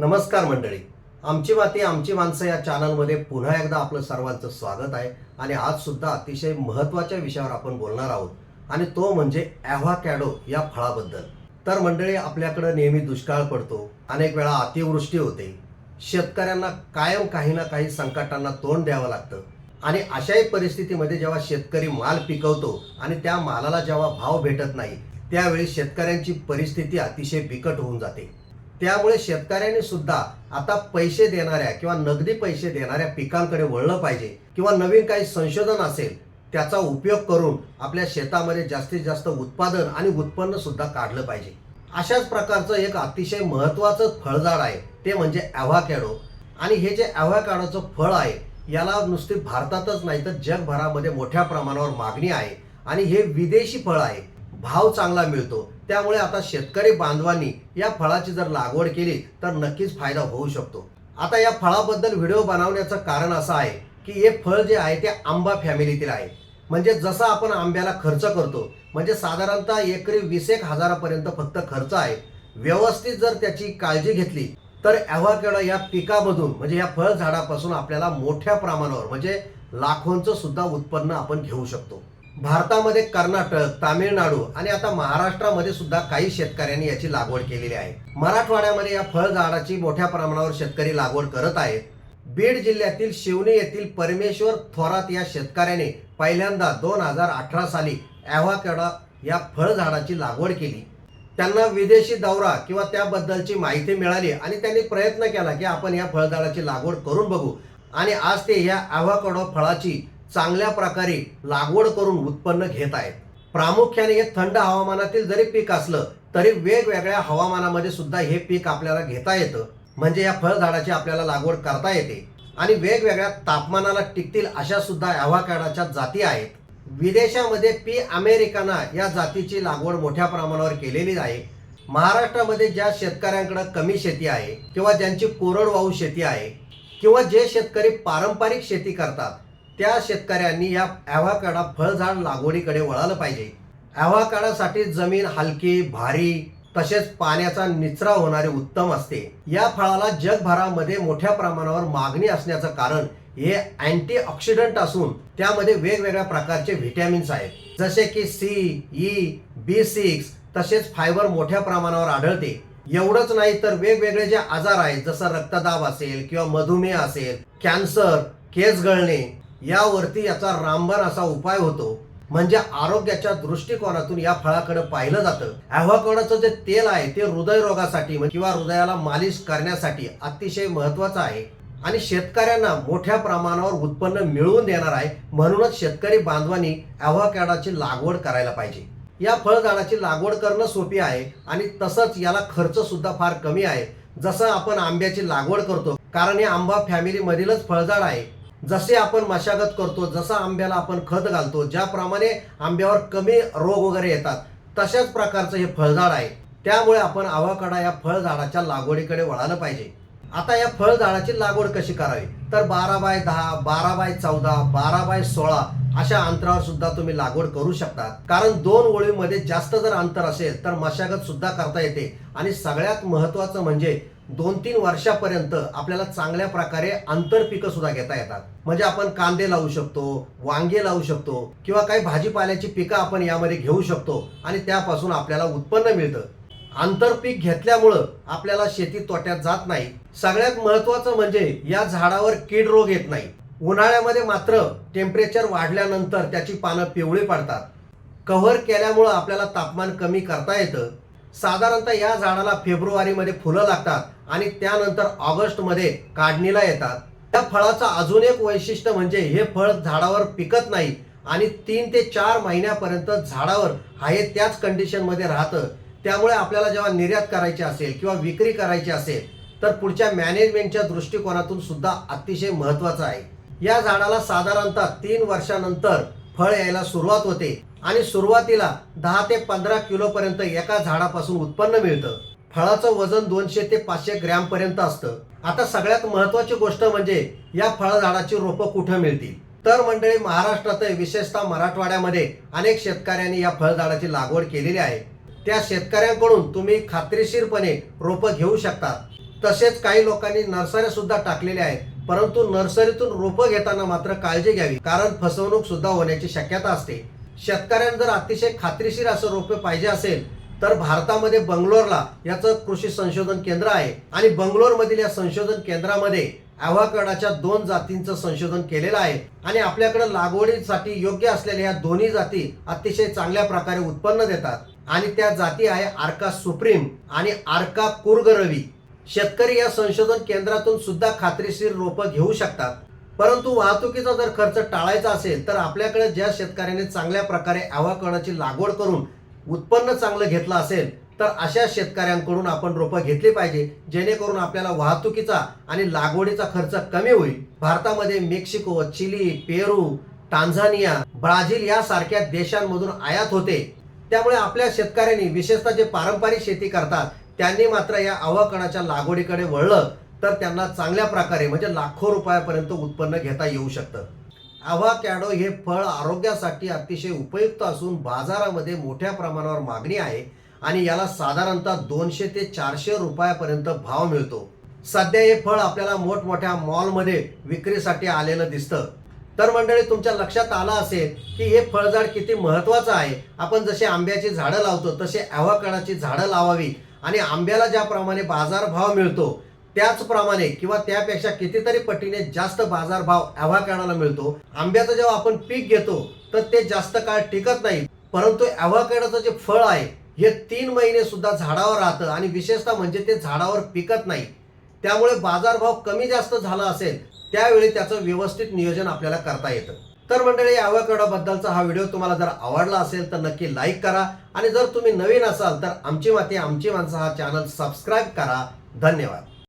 नमस्कार मंडळी. आमची माती आमची माणसं या चॅनलमध्ये पुन्हा एकदा आपलं सर्वांचं स्वागत आहे आणि आज सुद्धा अतिशय महत्त्वाच्या विषयावर आपण बोलणार आहोत आणि तो म्हणजे ॲव्हाकॅडो या फळाबद्दल. तर मंडळी आपल्याकडं नेहमी दुष्काळ पडतो अनेक वेळा अतिवृष्टी होते. शेतकऱ्यांना कायम काही ना काही संकटांना तोंड द्यावं लागतं आणि अशाही परिस्थितीमध्ये जेव्हा शेतकरी माल पिकवतो आणि त्या मालाला जेव्हा भाव भेटत नाही त्यावेळी शेतकऱ्यांची परिस्थिती अतिशय बिकट होऊन जाते. त्यामुळे शेतकऱ्यांनी सुद्धा आता पैसे देणाऱ्या किंवा नगदी पैसे देणाऱ्या पिकांकडे वळलं पाहिजे. किंवा नवीन काही संशोधन असेल त्याचा उपयोग करून आपल्या शेतामध्ये जास्तीत जास्त उत्पादन आणि उत्पन्न सुद्धा काढलं पाहिजे. अशाच प्रकारचं एक अतिशय महत्त्वाचं फळझाड आहे ते म्हणजे ॲव्हाकॅडो. आणि हे जे ॲव्हाकॅडोचं फळ आहे याला नुसती भारतातच नाही तर जगभरामध्ये मोठ्या प्रमाणावर मागणी आहे. आणि हे विदेशी फळ आहे. भाव चांगला मिळतो. त्यामुळे आता शेतकरी बांधवांनी या फळाची जर लागवड केली तर नक्कीच फायदा होऊ शकतो. आता या फळाबद्दल व्हिडिओ बनवण्याचं कारण असं आहे की हे फळ जे आहे ते आंबा फॅमिलीतील आहे. म्हणजे जसं आपण आंब्याला खर्च करतो म्हणजे साधारणतः एकरी वीस एक हजारापर्यंत फक्त खर्च आहे. व्यवस्थित जर त्याची काळजी घेतली तर ॲव्हाकॅडो या पिकामधून म्हणजे या फळ झाडापासून आपल्याला मोठ्या प्रमाणावर म्हणजे लाखोंचं सुद्धा उत्पन्न आपण घेऊ शकतो. भारतामध्ये कर्नाटक तामिळनाडू आणि आता महाराष्ट्रामध्ये सुद्धा काही शेतकऱ्यांनी याची लागवड केलेली आहे. मराठवाड्यामध्ये या फळझाडाची मोठ्या प्रमाणावर शेतकरी लागवड करत आहेत. बीड जिल्ह्यातील शिवणी येथील परमेश्वर थोरात या शेतकऱ्याने पहिल्यांदा दोन हजार अठरा साली ॲव्हाकॅडो या फळझाडाची लागवड केली. त्यांना विदेशी दौरा किंवा त्याबद्दलची माहिती मिळाली आणि त्यांनी प्रयत्न केला की आपण या फळझाडाची लागवड करून बघू. आणि आज ते या ॲव्हाकॅडो फळाची चांगल्या प्रकारे लागवड करून उत्पन्न घेत आहेत. प्रामुख्याने हे थंड हवामानातील जरी पीक असलं तरी वेगवेगळ्या हवामानामध्ये सुद्धा हे पीक आपल्याला घेता येतं. म्हणजे या फळझाडाची आपल्याला लागवड करता येते. आणि वेगवेगळ्या तापमानाला टिकतील अशा सुद्धा ॲव्हाकॅडोच्या जाती आहेत. विदेशामध्ये पी अमेरिकाना या जातीची लागवड मोठ्या प्रमाणावर केलेली आहे. महाराष्ट्रामध्ये ज्या शेतकऱ्यांकडे कमी शेती आहे किंवा ज्यांची कोरडवाहू शेती आहे किंवा जे शेतकरी पारंपरिक शेती करतात त्या शेतकऱ्यांनी या ॲव्हाकाडा फळझाड लागवडीकडे वळालं पाहिजे. ॲव्हाकाडासाठी जमीन हलकी भारी तसेच पाण्याचा निचरा होणारे उत्तम असते. या फळाला जगभरामध्ये मोठ्या प्रमाणावर मागणी असण्याचं कारण हे अँटी ऑक्सिडंट असून त्यामध्ये वेगवेगळ्या प्रकारचे व्हिटॅमिन्स आहेत. जसे की सी ई बी सिक्स तसेच फायबर मोठ्या प्रमाणावर आढळते. एवढंच नाही तर वेगवेगळे जे आजार आहेत जसं रक्तदाब असेल किंवा मधुमेह असेल कॅन्सर केस गळणे यावरती याचा रामबाण असा उपाय होतो. म्हणजे आरोग्याच्या दृष्टिकोनातून या फळाकडे पाहिलं जातं. ॲव्हाकोडाचं जे तेल आहे ते हृदयरोगासाठी म्हणजे किंवा हृदयाला मालिश करण्यासाठी अतिशय महत्वाचं आहे. आणि शेतकऱ्यांना मोठ्या प्रमाणावर उत्पन्न मिळवून देणार आहे. म्हणूनच शेतकरी बांधवांनी ॲव्हाकॅडाची लागवड करायला पाहिजे. या फळझाडाची लागवड करणं सोपी आहे आणि तसंच याला खर्च सुद्धा फार कमी आहे. जसं आपण आंब्याची लागवड करतो. कारण हे आंबा फॅमिलीमधीलच फळझाड आहे. जसे आपण मशागत करतो जसं आंब्याला आपण खत घालतो ज्याप्रमाणे आंब्यावर कमी रोग वगैरे येतात तशाच प्रकारचं हे फळझाड आहे. त्यामुळे आपण आवाकडा या फळझाडाच्या लागवडीकडे वळालं पाहिजे. आता या फळझाडाची लागवड कशी करावी? तर बारा बाय दहा बारा बाय चौदा बारा बाय सोळा अशा अंतरावर सुद्धा तुम्ही लागवड करू शकता कारण दोन ओळीमध्ये जास्त जर अंतर असेल तर मशागत सुद्धा करता येते. आणि सगळ्यात महत्वाचं म्हणजे दोन तीन वर्षापर्यंत आपल्याला चांगल्या प्रकारे आंतरपिकं सुद्धा घेता येतात. म्हणजे आपण कांदे लावू शकतो वांगे लावू शकतो किंवा काही भाजीपाल्याची पिकं आपण यामध्ये घेऊ शकतो आणि त्यापासून आपल्याला उत्पन्न मिळतं. आंतरपीक घेतल्यामुळं आपल्याला शेती तोट्यात जात नाही. सगळ्यात महत्वाचं म्हणजे या झाडावर कीड रोग येत नाही. उन्हाळ्यामध्ये मात्र टेम्परेचर वाढल्यानंतर त्याची पानं पिवळी पडतात. कव्हर केल्यामुळं आपल्याला तापमान कमी करता येतं. साधारणतः या झाडाला फेब्रुवारीमध्ये फुलं लागतात आणि त्यानंतर ऑगस्टमध्ये काढणीला येतात. त्या फळाचं अजून एक वैशिष्ट्य म्हणजे हे फळ झाडावर पिकत नाही आणि तीन ते चार महिन्यापर्यंत झाडावर आहे त्याच कंडिशनमध्ये राहतं. त्यामुळे आपल्याला जेव्हा निर्यात करायची असेल किंवा विक्री करायची असेल तर पुढच्या मॅनेजमेंटच्या दृष्टिकोनातून सुद्धा अतिशय महत्त्वाचं आहे. या झाडाला साधारणतः तीन वर्षानंतर फळ यायला सुरुवात होते आणि सुरुवातीला दहा ते पंधरा किलोपर्यंत एका झाडापासून उत्पन्न मिळतं. फळाचं वजन दोनशे ते पाचशे ग्रॅम पर्यंत असतं. आता सगळ्यात महत्वाची गोष्ट म्हणजे या फळझाडाची रोपं कुठं मिळतील? तर मंडळी महाराष्ट्रात विशेषतः मराठवाड्यामध्ये अनेक शेतकऱ्यांनी या फळझाडाची लागवड केलेली आहे. त्या शेतकऱ्यांकडून तुम्ही खात्रीशीरपणे रोपं घेऊ शकता. तसेच काही लोकांनी नर्सऱ्या सुद्धा टाकलेल्या आहेत. परंतु नर्सरीतून रोपं घेताना मात्र काळजी घ्यावी कारण फसवणूक सुद्धा होण्याची शक्यता असते. शेतकऱ्यांना जर अतिशय खात्रीशीर असं रोपे पाहिजे असेल तर भारतामध्ये बंगलोरला याचं कृषी संशोधन केंद्र आहे आणि बंगलोर मधील या संशोधन केंद्रामध्ये अॅव्हाकडाच्या दोन जातींचं संशोधन केलेलं आहे आणि आपल्याकडे लागवडीसाठी योग्य असलेल्या या दोन्ही जाती अतिशय चांगल्या प्रकारे उत्पन्न देतात. आणि त्या जाती आहे आर्का सुप्रीम आणि आर्का कुर्ग रवी शेतकरी या संशोधन केंद्रातून सुद्धा खात्रीशीर रोपं घेऊ शकतात. परंतु वाहतुकीचा जर खर्च टाळायचा असेल तर आपल्याकडे ज्या शेतकऱ्याने चांगल्या प्रकारे आवाकणाची लागवड करून उत्पन्न चांगलं घेतलं असेल तर अशा शेतकऱ्यांकडून आपण रोपं घेतली पाहिजे जेणेकरून आपल्याला वाहतुकीचा आणि लागवडीचा खर्च कमी होईल. भारतामध्ये Mexico Chile Peru Tanzania Brazil यासारख्या देशांमधून आयात होते. त्यामुळे आपल्या शेतकऱ्यांनी विशेषतः जे पारंपरिक शेती करतात त्यांनी मात्र या अवाकणाच्या लागवडीकडे वळलं तर त्यांना चांगल्या प्रकारे म्हणजे लाखो रुपयापर्यंत उत्पन्न घेता येऊ शकतं. अव्हाकॅडो हे फळ आरोग्यासाठी अतिशय उपयुक्त असून बाजारामध्ये मोठ्या प्रमाणावर मागणी आहे आणि याला साधारणतः दोनशे ते चारशे रुपयापर्यंत भाव मिळतो. सध्या हे फळ आपल्याला मोठमोठ्या मॉलमध्ये विक्रीसाठी आलेलं दिसतं. तर मंडळी तुमच्या लक्षात आलं असेल की हे फळझाड किती महत्वाचं आहे. आपण जसे आंब्याची झाडं लावतो तसे अव्हाकडाची झाडं लावावी आणि आंब्याला ज्याप्रमाणे बाजारभाव मिळतो त्याचप्रमाणे किंवा त्यापेक्षा कितीतरी पटीने जास्त बाजारभाव अव्हाकॅडाला मिळतो. आंब्याचं जेव्हा आपण पीक घेतो तर ते जास्त काळ टिकत नाही. परंतु अव्हाकॅडाचं जे फळ आहे हे तीन महिने सुद्धा झाडावर राहतं आणि विशेषतः म्हणजे ते झाडावर पिकत नाही. त्यामुळे बाजारभाव कमी जास्त झाला असेल त्यावेळी त्याचं व्यवस्थित नियोजन आपल्याला करता येतं. तर मंडळी बद्दलचा हा व्हिडिओ तुम्हाला जर आवडला असेल तर नक्की लाईक करा. आणि जर तुम्ही नवीन असाल तर आमची माती आमची माणसं हा चॅनल सबस्क्राईब करा. धन्यवाद.